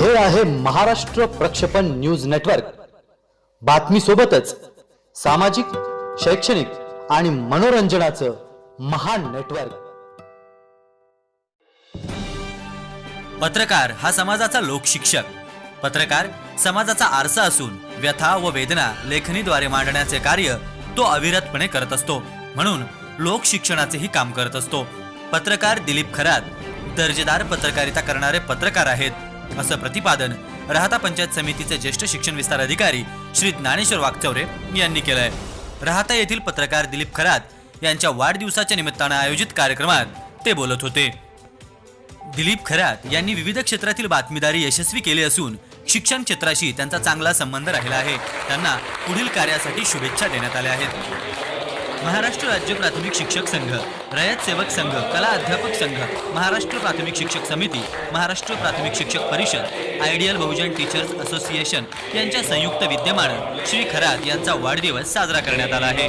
हे आहे महाराष्ट्र प्रक्षेपण न्यूज नेटवर्क. बातमी सोबतच सामाजिक शैक्षणिक आणि मनोरंजनाचं महान नेटवर्क. पत्रकार हा समाजाचा लोकशिक्षक. पत्रकार समाजाचा आरसा असून व्यथा व वेदना लेखणीद्वारे मांडण्याचे कार्य तो अविरतपणे करत असतो. म्हणून लोकशिक्षणाचेही काम करत असतो. पत्रकार दिलीप खरात दर्जेदार पत्रकारिता करणारे पत्रकार आहेत. असं प्रतिपादन राहता पंचायत समितीचे ज्येष्ठ शिक्षण विस्तार अधिकारी श्री ज्ञानेश्वर वागचौरे यांनी केलंय. राहता येथील पत्रकार दिलीप खरात यांच्या वाढदिवसाच्या निमित्तानं आयोजित कार्यक्रमात ते बोलत होते. दिलीप खरात यांनी विविध क्षेत्रातील बातमीदारी यशस्वी केली असून शिक्षण क्षेत्राशी त्यांचा चांगला संबंध राहिला आहे. त्यांना पुढील कार्यासाठी शुभेच्छा देण्यात आल्या आहेत. महाराष्ट्र राज्य प्राथमिक शिक्षक संघ रयत सेवक संघ कला अध्यापक संघ महाराष्ट्र प्राथमिक शिक्षक समिती महाराष्ट्र प्राथमिक शिक्षक परिषद आयडियल बहुजन टीचर्स असोसिएशन यांच्या संयुक्त विद्यमानं श्री खरात यांचा वाढदिवस साजरा करण्यात आला आहे.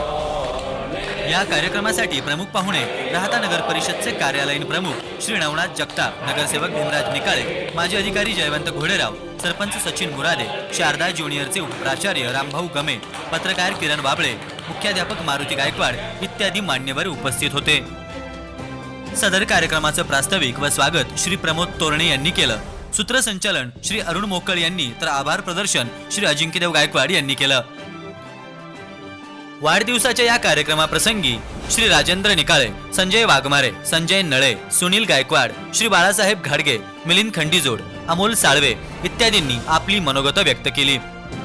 या कार्यक्रमासाठी प्रमुख पाहुणे राहता नगर परिषदचे कार्यालयीन प्रमुख श्री नवनाथ जगताप नगरसेवक भीमराज निकाळे माजी अधिकारी जयवंत घोडेराव सरपंच सचिन मुरादे शारदा ज्युनियरचे उपप्राचार्य रामभाऊ गमे पत्रकार किरण बाबळे मुख्याध्यापक मारुती गायकवाड इत्यादी मान्यवर उपस्थित होते. सदर कार्यक्रमाचं प्रास्ताविक व स्वागत श्री प्रमोद तोरणे यांनी केलं. सूत्रसंचालन श्री अरुण मोकळ यांनी तर आभार प्रदर्शन श्री अजिंक्यदेव गायकवाड यांनी केलं. वाढदिवसाच्या या कार्यक्रमाप्रसंगी श्री राजेंद्र निकाळे संजय वाघमारे संजय नळे सुनील गायकवाड श्री बाळासाहेब घाडगे मिलिंद खंडीजोड अमोल साळवे इत्यादींनी आपली मनोगत व्यक्त केली.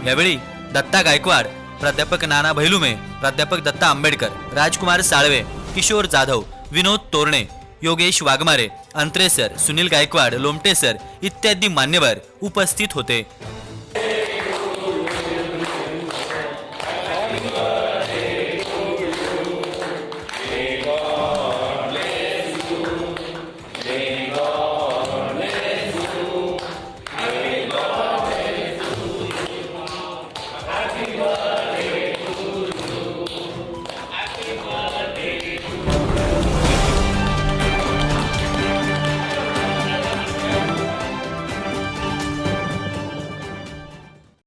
यावेळी दत्ता गायकवाड प्राध्यापक नाना भैलुमे प्राध्यापक दत्ता आंबेडकर राजकुमार साळवे किशोर जाधव विनोद तोरणे योगेश वाघमारे अंत्रे सर सुनील गायकवाड लोमटे सर इत्यादी मान्यवर उपस्थित होते.